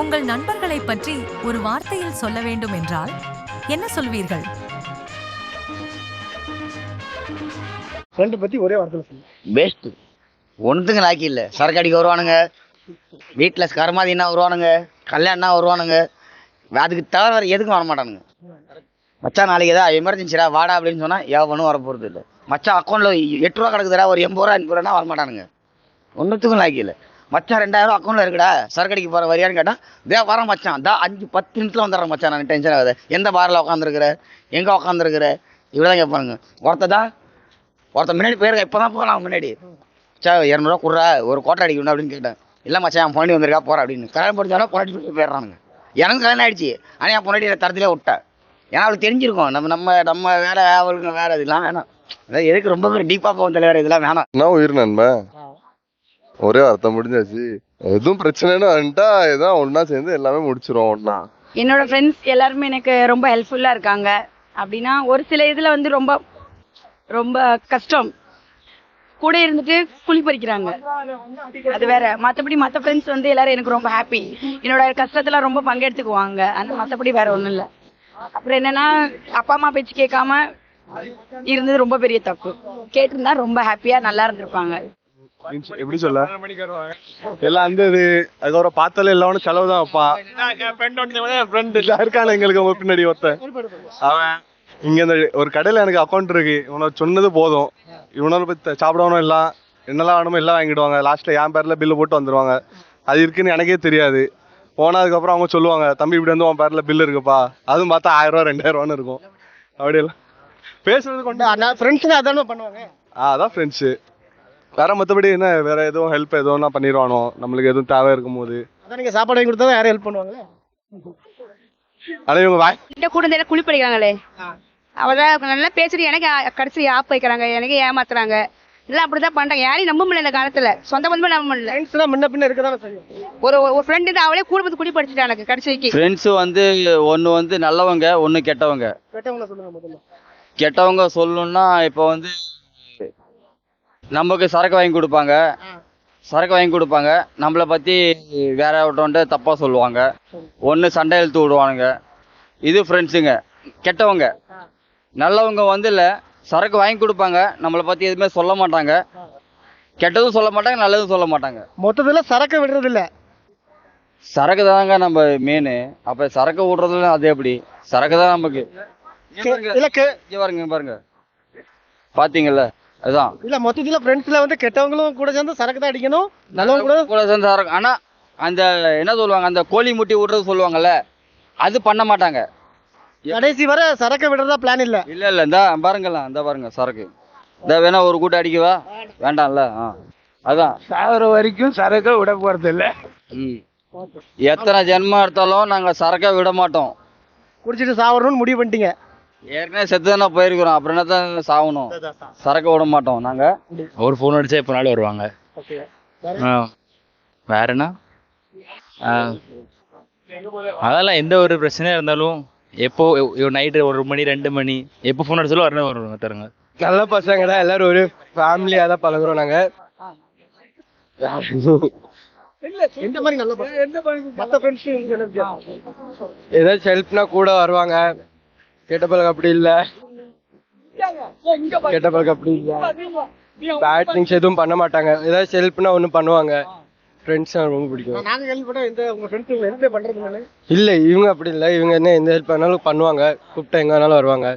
உங்கள் நண்பர்களை பற்றி ஒரு வார்த்தையில் சொல்ல வேண்டும் என்றால் என்ன சொல்வீர்கள்? ஃப்ரெண்டை பத்தி ஒரே வார்த்தையில சொல்லுங்க பெஸ்ட் ஒன்றுத்துங்க லாக்கி இல்லை. சரக்கு அடிக்க வருவானுங்க. வீட்டில் கருமாதினா வருவானுங்க? கல்யாணம்னா வருவானுங்க? அதுக்கு தவிர வேறு எதுக்கும் வர மாட்டானுங்க. மச்சான் நாளைக்கு ஏதாவது எமர்ஜென்சிடா வாடா அப்படின்னு சொன்னால் எவனும் வர போகிறது இல்லை மச்சான் அக்கௌண்ட்டில் எட்டு ரூபா கிடக்குதுடா ஒரு எண்பது ரூபா எண்பது ரூபா வர மாட்டானுங்க. ஒன்றுத்துக்கும் லாக்கி இல்லை. மச்சான் ரெண்டாயிரம் அக்கௌண்ட்டில் இருக்குடா. சரக்கு அடிக்க போகிற வரியான்னு கேட்டால் தே வரேன் மச்சான். தா அஞ்சு பத்து நிமிஷத்தில் வந்துடுறேன் மச்சான் நான். டென்ஷன் ஆகுது. எந்த பாரில் உட்காந்துருக்குற எங்கே உட்காந்துருக்குற இப்படி தான் கேட்பானுங்க. ஒருத்தர் தான் ஒருத்தன் முன்னாடி போயிருக்க இப்போ தான் போகலாம் முன்னாடி. சா இரநூறுவா கொடுறா ஒரு கோட்டை அடிக்கணும் அப்படின்னு கேட்டேன். இல்லை மச்சான் என் பொண்ணி வந்திருக்கா போகிறா அப்படின்னு. கல்யாணம் படிச்சாலும் பொண்ணாடி சொல்லிட்டு போயிடுறானுங்க. எனக்கு கல்யாணம் ஆயிடுச்சு. ஆனால் என் பொண்ணாடி தரத்திலே விட்டேன் ஏன்னா அவளுக்கு தெரிஞ்சிருக்கும். நம்ம நம்ம நம்ம வேற அவளுக்கு வேற இதெல்லாம் வேணாம். அதாவது எதுக்கு ரொம்ப பேர் டீப்பாக போகும் தலைவர் இதெல்லாம் வேணாம். நான் உயிர் நண்பன் ஒரே அர்த்தம் முடிஞ்சாச்சு. எதுவும் பிரச்சனைன்னு வந்துட்டா இதான் ஒன்னா சேர்ந்து எல்லாமே முடிச்சிரும் ஒன்னா என்னோட ஃப்ரெண்ட்ஸ் எல்லாருமே எனக்கு ரொம்ப ஹெல்ப்ஃபுல்லா இருக்காங்க. அப்படின்னா ஒரு சில இதுல வந்து ரொம்ப ரொம்ப கஷ்டம். கூட இருந்துட்டு குழி பறிக்கிறாங்க. அது வேற. மத்தபடி மத்த ஃப்ரெண்ட்ஸ் வந்து எல்லாரும் எனக்கு ரொம்ப ஹாப்பி என்னோட கஷ்டத்துல ரொம்ப பங்கெடுத்துக்குவாங்க. அந்த மத்தபடி வேற ஒண்ணும் இல்ல. அப்புறம் என்னன்னா அப்பா அம்மா பேச்சு கேட்காம இருந்தது ரொம்ப பெரிய தப்பு. கேட்டிருந்தா ரொம்ப ஹாப்பியா நல்லா இருந்திருப்பாங்க. எப்படி சொல்ல? எல்லாம் அந்த இது அதுக்கப்புறம் பார்த்தாலே எல்லாம் செலவு தான் வைப்பான் ஃப்ரெண்ட் இருக்கான எங்களுக்கு அவங்க பின்னாடி ஒருத்தன். அவன் இங்க இந்த ஒரு கடையில எனக்கு அக்கௌண்ட் இருக்கு. இவனை சொன்னது போதும். இவனால போய் த- சாப்பிடணும் எல்லாம் என்னெல்லாம் வேணுமோ எல்லாம் வாங்கிடுவாங்க. லாஸ்ட்ல என் பேர்ல பில்லு போட்டு வந்துருவாங்க. அது இருக்குன்னு எனக்கே தெரியாது. போனதுக்கப்புறம் அவங்க சொல்லுவாங்க தம்பி இப்படி வந்து உன் பேர்ல பில் இருக்குப்பா. அதுவும் பார்த்தா ஆயிரம் ரூபா ரெண்டாயிரம் ரூபான்னு இருக்கும். அப்படியெல்லாம். பேசுறது கொண்டு நான் ஃப்ரெண்ட்ஸுங்க அதானே பண்ணுவாங்க. ஆ அதான் ஃப்ரெண்ட்ஸு வேற மற்றபடி என்ன வேற எதுவும் ஹெல்ப் எதுவும் பண்ணிடுவானோ நம்மளுக்கு எதுவும் தேவை இருக்கும் போது அதான் நீங்க சாப்பாடு வாங்கி கொடுத்தா யாரும் ஹெல்ப் பண்ணுவாங்களே? ஆனால் இவங்க வாய் கிட்ட கூட இந்த குழி பறிக்கிறாங்களே அவதான் நல்லா பேசிட்டு எனக்கு கடைசி ஆப் வைக்கிறாங்க. எனக்கு ஏமாத்துறாங்க. எல்லாம் அப்படிதான் பண்றாங்க. யாரையும் நம்ப முடியல இந்த காலத்துல. சொந்த பந்தமே நம்ப முடியல. ஃப்ரெண்ட்ஸ் தான் முன்ன பின்ன இருக்க தானே செய்யும். ஒரு ஒரு ஃப்ரெண்டு தான் அவளே கூட வந்து குடி படிச்சுட்டா எனக்கு கடைசிக்கு. ஃப்ரெண்ட்ஸு வந்து ஒன்று வந்து நல்லவங்க ஒன்று கெட்டவங்க. கேட்டவங்கள சொல்லுங்க முதல்ல. கெட்டவங்க சொல்லணும்னா இப்போ வந்து நமக்கு சரக்கு வாங்கி கொடுப்பாங்க. சரக்கு வாங்கி கொடுப்பாங்க. நம்மளை பற்றி வேற ஒருத்தவன்ட்டு தப்பாக சொல்லுவாங்க. ஒன்று சண்டை இழுத்து விடுவானுங்க. இது ஃப்ரெண்ட்ஸுங்க கெட்டவங்க. நல்லவங்க வந்து இல்லை சரக்கு வாங்கி கொடுப்பாங்க. நம்மளை பற்றி எதுவுமே சொல்ல மாட்டாங்க. கெட்டதும் சொல்ல மாட்டாங்க நல்லதும் சொல்ல மாட்டாங்க. மொத்தத்துல சரக்கு விடுறது இல்ல சரக்கு தாங்க நம்ம மெயின் அப்போ சரக்கு விடுறதுல அது எப்படி? சரக்கு தான் நமக்கு. இங்க பாருங்க. பாருங்க. பாத்தீங்கல்ல? அதுதான் இல்ல மொத்தத்துல ஃப்ரெண்ட்ஸ்ல வந்து கெட்டவங்களும் கூட சேர்ந்து சரக்கு தான் அடிக்கணும். நல்லவங்க கூட கூட சேர்ந்து சரக்கு. ஆனா அந்த என்ன சொல்லுவாங்க அந்த கோழி முட்டி விடுறது சொல்லுவாங்கல்ல அது பண்ண மாட்டாங்க. கடைசி வரை சரக்கு விடுறதா பிளான் இல்ல. இல்ல இல்ல இந்த பாருங்கல்ல இந்த பாருங்க சரக்கு. இந்த வேணா ஒரு கூட்டம் அடிக்கவா? வேண்டாம்ல ஆ. அதான். சாகுற வரைக்கும் சரக்கு விட போறது இல்ல. ம். எத்தனை ஜென்மம் எடுத்தாலும் நாங்க சரக்கை விட மாட்டோம். குடிச்சிட்டு சாவரணும்னு முடிவு பண்ணிட்டீங்க. ஏற்கனவே செத்து தானே போயிருக்கிறோம். அப்புறம் என்ன தான் சாகணும் சரக்கை விட மாட்டோம். நாங்க ஒரு ஃபோன் அடிச்சா எப்பனாலும் வருவாங்க. ஆ. வேற என்ன? ஆ. அதெல்லாம் எந்த ஒரு பிரச்சனையா இருந்தாலும் எப்போ நைட்டு ஒரு மணி ரெண்டு மணி எப்போ ஃபோன் அடிச்சாலும் வரணும் வருவாங்க தருங்க நல்ல பசங்க தான் எல்லாரும் ஒரு ஃபேமிலியாக தான் பழகுறோம் நாங்க. ஏதாச்சும் ஹெல்ப்னா கூட வருவாங்க. கெட்ட பழக்கம் அப்படி இல்ல. கெட்ட பழக்கம் அப்படி இல்ல. பேட் திங்ஸ் எதுவும் பண்ண மாட்டாங்க. ஏதாச்சும் ஹெல்ப்னா ஒன்று பண்ணுவாங்க. ஃப்ரெண்ட்ஸ் ரொம்ப பிடிக்கும். நாங்க கேள்விப்பட்டோம் இந்த உங்க ஃப்ரெண்ட்ஸ் ஹெல்ப் பண்றது இல்ல இல்ல இவங்க அப்படி இல்ல. இவங்க என்ன எந்த ஹெல்ப் பண்ணாலும் பண்ணுவாங்க. கூப்பிட்டா எங்க வேணாலும் வருவாங்க.